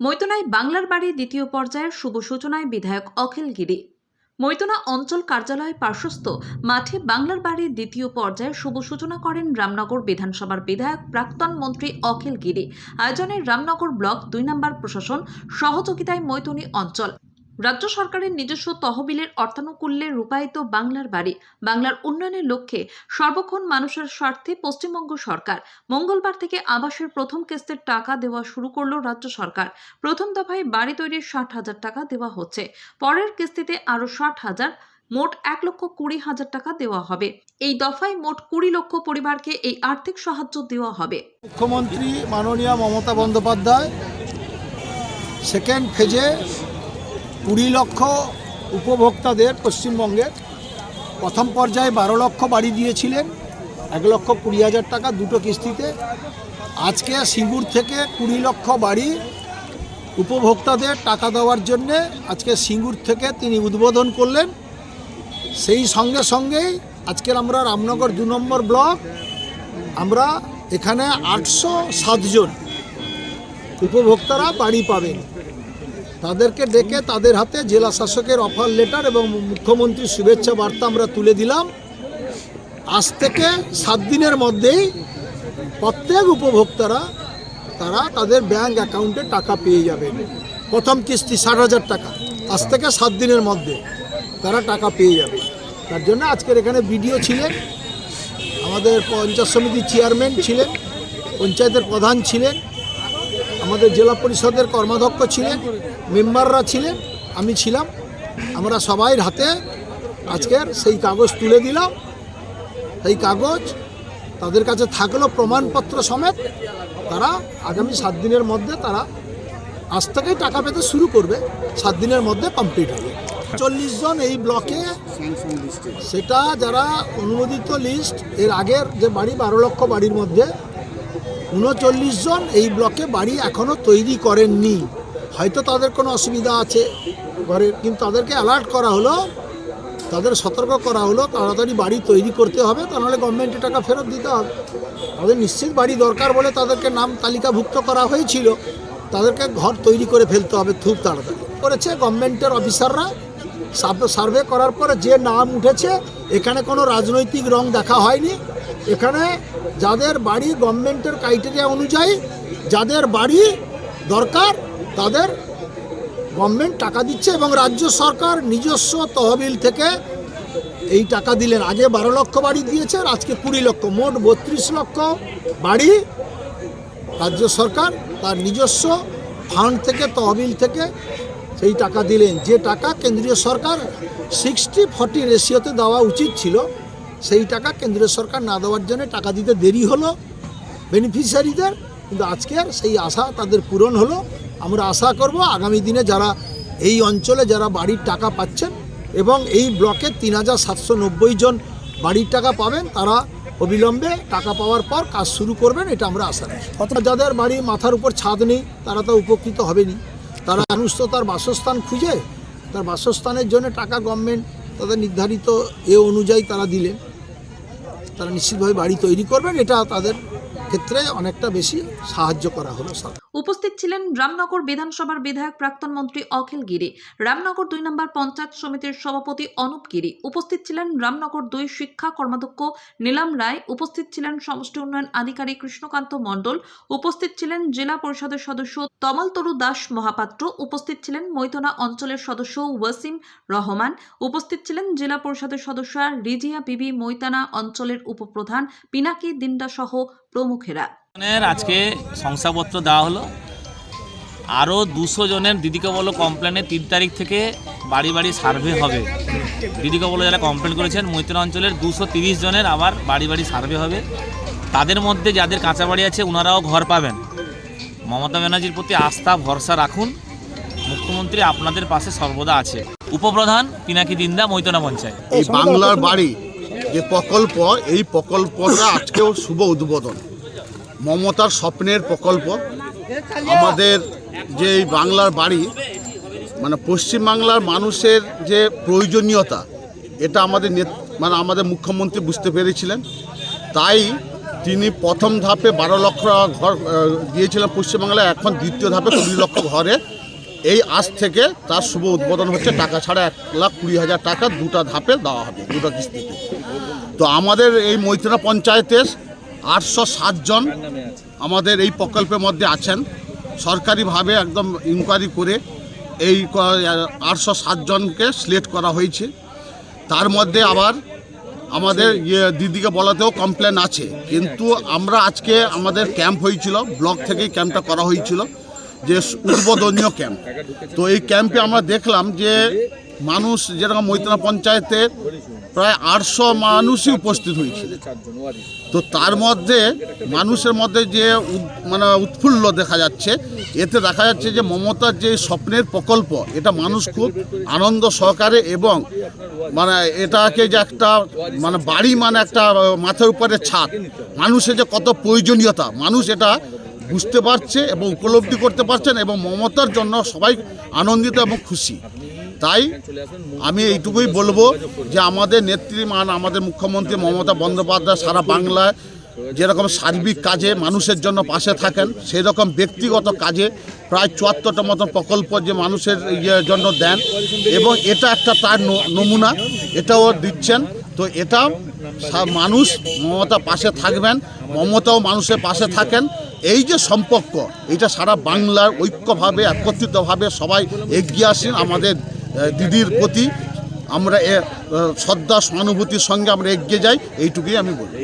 মৈতনায় বাংলার বাড়ি দ্বিতীয় পর্যায়ের শুভ সূচনায় বিধায়ক অখিল গিরি। মৈতনা অঞ্চল কার্যালয় পার্শ্বস্থ মাঠে বাংলার বাড়ির দ্বিতীয় পর্যায়ে শুভ সূচনা করেন রামনগর বিধানসভার বিধায়ক প্রাক্তন মন্ত্রী অখিল গিরি। আয়োজনে রামনগর ব্লক দুই নম্বর প্রশাসন সহযোগিতায় মৈতনী অঞ্চল রাজ্য সরকারের নিজস্ব তহবিলের অর্থানুকূল্যে রূপায়িত বাংলার বাড়ি, বাংলার উন্নয়নের লক্ষ্যে সর্বক্ষণ মানুষের স্বার্থে পশ্চিমবঙ্গ সরকার। মঙ্গলবার থেকে আবাসের প্রথম কিস্তির টাকা দেওয়া শুরু করল রাজ্য সরকার। প্রথম দফায় বাড়ি তৈরির ষাট হাজার টাকা দেওয়া হচ্ছে। পরের কিস্তিতে আরও ষাট হাজার, মোট এক লক্ষ কুড়ি হাজার টাকা দেওয়া হবে। এই দফায় মোট কুড়ি লক্ষ পরিবারকে এই আর্থিক সাহায্য দেওয়া হবে। মুখ্যমন্ত্রী মাননীয় মমতা বন্দ্যোপাধ্যায় সেকেন্ড ফেজে কুড়ি লক্ষ উপভোক্তাদের পশ্চিমবঙ্গের প্রথম পর্যায়ে বারো লক্ষ বাড়ি দিয়েছিলেন, এক লক্ষ কুড়ি হাজার টাকা দুটো কিস্তিতে। আজকে সিঙ্গুর থেকে কুড়ি লক্ষ বাড়ি উপভোক্তাদের টাকা দেওয়ার জন্যে আজকে সিঙ্গুর থেকে তিনি উদ্বোধন করলেন। সেই সঙ্গে সঙ্গেই আজকের আমরা রামনগর দু নম্বর ব্লক, আমরা এখানে আটশো সাতজন উপভোক্তারা বাড়ি পাবেন। তাদেরকে ডেকে তাদের হাতে জেলা শাসকের অফার লেটার এবং মুখ্যমন্ত্রীর শুভেচ্ছা বার্তা আমরা তুলে দিলাম। আজ থেকে সাত দিনের মধ্যেই প্রত্যেক উপভোক্তারা, তারা তাদের ব্যাংক অ্যাকাউন্টে টাকা পেয়ে যাবেন। প্রথম কিস্তি ষাট হাজার টাকা। আজ থেকে সাত দিনের মধ্যে তারা টাকা পেয়ে যাবে। তার জন্য আজকের এখানে বিডিও ছিলেন, আমাদের পঞ্চায়েত সমিতির চেয়ারম্যান ছিলেন, পঞ্চায়েতের প্রধান ছিলেন আমাদের জেলা পরিষদের কর্মাধ্যক্ষ ছিলেন, মেম্বাররা ছিলেন, আমি ছিলাম। আমরা সবাই হাতে আজকের সেই কাগজ তুলে দিলাম। সেই কাগজ তাদের কাছে থাকল প্রমাণপত্র সমেত। তারা আগামী সাত দিনের মধ্যে তারা আজ থেকেই টাকা পেতে শুরু করবে। সাত দিনের মধ্যে কমপ্লিট হবে। চল্লিশ জন এই ব্লকে সেটা যারা অনুমোদিত লিস্ট, এর আগের যে বাড়ি বারো লক্ষ বাড়ির মধ্যে উনচল্লিশ জন এই ব্লকে বাড়ি এখনও তৈরি করেননি। হয়তো তাদের কোনো অসুবিধা আছে। ঘরে কিন্তু তাদেরকে অ্যালার্ট করা হলো। তাদের সতর্ক করা হলো। তাড়াতাড়ি বাড়ি তৈরি করতে হবে। তা নাহলে গভর্নমেন্টে টাকা ফেরত দিতে হবে। তাদের নিশ্চিত বাড়ি দরকার বলে তাদেরকে নাম তালিকাভুক্ত করা হয়েছিল। তাদেরকে ঘর তৈরি করে ফেলতে হবে খুব তাড়াতাড়ি। করেছে গভর্নমেন্টের অফিসাররা সার্ভে করার পরে যে নাম উঠেছে, এখানে কোনো রাজনৈতিক রং দেখা হয়নি। এখানে যাদের বাড়ি গভর্নমেন্টের ক্রাইটেরিয়া অনুযায়ী, যাদের বাড়ি দরকার, তাদের গভর্নমেন্ট টাকা দিচ্ছে এবং রাজ্য সরকার নিজস্ব তহবিল থেকে এই টাকা দিলেন। আগে বারো লক্ষ বাড়ি দিয়েছে আজকে কুড়ি লক্ষ, মোট বত্রিশ লক্ষ বাড়ি রাজ্য সরকার তার নিজস্ব ফান্ড থেকে, তহবিল থেকে সেই টাকা দিলেন। যে টাকা কেন্দ্রীয় সরকার সিক্সটি ফর্টি রেশিওতে দেওয়া উচিত ছিল সেই টাকা কেন্দ্রীয় সরকার না দেওয়ার জন্য টাকা দিতে দেরি হলো বেনিফিশিয়ারিদের কিন্তু আজকের সেই আশা তাদের পূরণ হলো। আমরা আশা করব আগামী দিনে যারা এই অঞ্চলে যারা বাড়ির টাকা পাচ্ছেন এবং এই ব্লকে তিন হাজার সাতশো নব্বই জন বাড়ির টাকা পাবেন, তারা অবিলম্বে টাকা পাওয়ার পর কাজ শুরু করবেন, এটা আমরা আশা রাখি যাদের বাড়ি মাথার উপর ছাদ নেই, তারা তো উপকৃত হবেনি তারা মানুষ তো তার বাসস্থান খুঁজে, তার বাসস্থানের জন্য টাকা গভর্নমেন্ট তাদের নির্ধারিত এ অনুযায়ী তারা দিলেন। তারা নিশ্চিতভাবে বাড়ি তৈরি করবেন এটা তাদের ক্ষেত্রে অনেকটা বেশি সাহায্য করা হলো সরকার। উপস্থিত ছিলেন রামনগর বিধানসভার বিধায়ক প্রাক্তন মন্ত্রী অখিল গিরি, রামনগর দুই নম্বর পঞ্চায়েত সমিতির সভাপতি অনুপ গিরি, উপস্থিত ছিলেন রামনগর দুই শিক্ষা কর্মাধ্যক্ষ নীলাম রায়, উপস্থিত ছিলেন সমষ্টি উন্নয়ন আধিকারিক কৃষ্ণকান্ত মণ্ডল, উপস্থিত ছিলেন জেলা পরিষদের সদস্য তমালতরু দাস মহাপাত্র, উপস্থিত ছিলেন মৈতনা অঞ্চলের সদস্য ওয়াসিম রহমান, উপস্থিত ছিলেন জেলা পরিষদের সদস্য রিজিয়া বিবি মৈতানা অঞ্চলের উপপ্রধান পিনাকি দিন্ডা সহ প্রমুখেরা। আজকে শংসাপত্র দেওয়া হলো। আরও দুশো জনের দিদিকে বলো কমপ্লেনে তিন তারিখ থেকে বাড়ি বাড়ি সার্ভে হবে। দিদিকে বলো যারা কমপ্লেন করেছেন, মৈত্র অঞ্চলের দুশো তিরিশ জনের আবার বাড়ি বাড়ি সার্ভে হবে। তাদের মধ্যে যাদের কাঁচা বাড়ি আছে ওনারাও ঘর পাবেন। মমতা ব্যানার্জির প্রতি আস্থা, ভরসা রাখুন। মুখ্যমন্ত্রী আপনাদের পাশে সর্বদা আছে। উপপ্রধান পিনাকি দিন্দা, মৈতনা পঞ্চায়েত। এই বাংলার বাড়ি, যে প্রকল্প, এই প্রকল্পটা আজকেও শুভ উদ্বোধন। মমতার স্বপ্নের প্রকল্প। আমাদের যে এই বাংলার বাড়ি মানে পশ্চিমবাংলার মানুষের যে প্রয়োজনীয়তা, এটা আমাদের মানে আমাদের মুখ্যমন্ত্রী বুঝতে পেরেছিলেন। তাই তিনি প্রথম ধাপে বারো লক্ষ ঘর দিয়েছিলেন পশ্চিমবাংলায়, এখন দ্বিতীয় ধাপে কুড়ি লক্ষ ঘরে। এই আজ থেকে তার শুভ উদ্বোধন হচ্ছে, টাকা ছাড়া এক লাখ কুড়ি হাজার টাকা দুটা ধাপে দেওয়া হবে, দুটো কিস্তিতে। তো আমাদের এই মৈত্রা পঞ্চায়েতের আটশো জন আমাদের এই প্রকল্পের মধ্যে আছেন। সরকারিভাবে একদম ইনকোয়ারি করে এই আটশো জনকে সিলেক্ট করা হয়েছে। তার মধ্যে আবার আমাদের ইয়ে দিদিকে বলাতেও কমপ্লেন আছে। কিন্তু আমরা আজকে আমাদের ক্যাম্প হয়েছিল ব্লক থেকেই ক্যাম্পটা করা হয়েছিল, যে উদ্বোধনীয় ক্যাম্প তো এই ক্যাম্পে আমরা দেখলাম যে মানুষ যেরকম মৈত্রা পঞ্চায়েতের প্রায় আটশো মানুষই উপস্থিত হয়েছিল তো তার মধ্যে, মানুষের মধ্যে যে মানে উৎফুল্ল দেখা যাচ্ছে, এতে দেখা যাচ্ছে যে মমতার যে স্বপ্নের প্রকল্প, এটা মানুষ খুব আনন্দ সহকারে এবং মানে এটাকে যে একটা মানে বাড়ি মানে একটা মাথার উপরে ছাদ, মানুষের যে কত প্রয়োজনীয়তা, মানুষ এটা বুঝতে পারছে এবং উপলব্ধি করতে পারছেন এবং মমতার জন্য সবাই আনন্দিত এবং খুশি। তাই আমি এইটুকুই বলব যে আমাদের নেত্রীমান, আমাদের মুখ্যমন্ত্রী মমতা বন্দ্যোপাধ্যায় সারা বাংলায় যেরকম সার্বিক কাজে মানুষের জন্য পাশে থাকেন সেই রকম ব্যক্তিগত কাজে প্রায় চুয়াত্তরটা মতন প্রকল্প যে মানুষের ইয়ের জন্য দেন এবং এটা একটা তার নমুনা, এটাও দিচ্ছেন। তো এটা মানুষ মমতা পাশে থাকবেন, মমতাও মানুষের পাশে থাকেন। এই যে সম্পর্ক, এটা সারা বাংলার ঐক্যভাবে, একত্রিতভাবে সবাই এগিয়ে আসেন, আমাদের দিদির প্রতি আমরা শ্রদ্ধা সহানুভূতির সঙ্গে আমরা এগিয়ে যাই এইটুকুই আমি বলি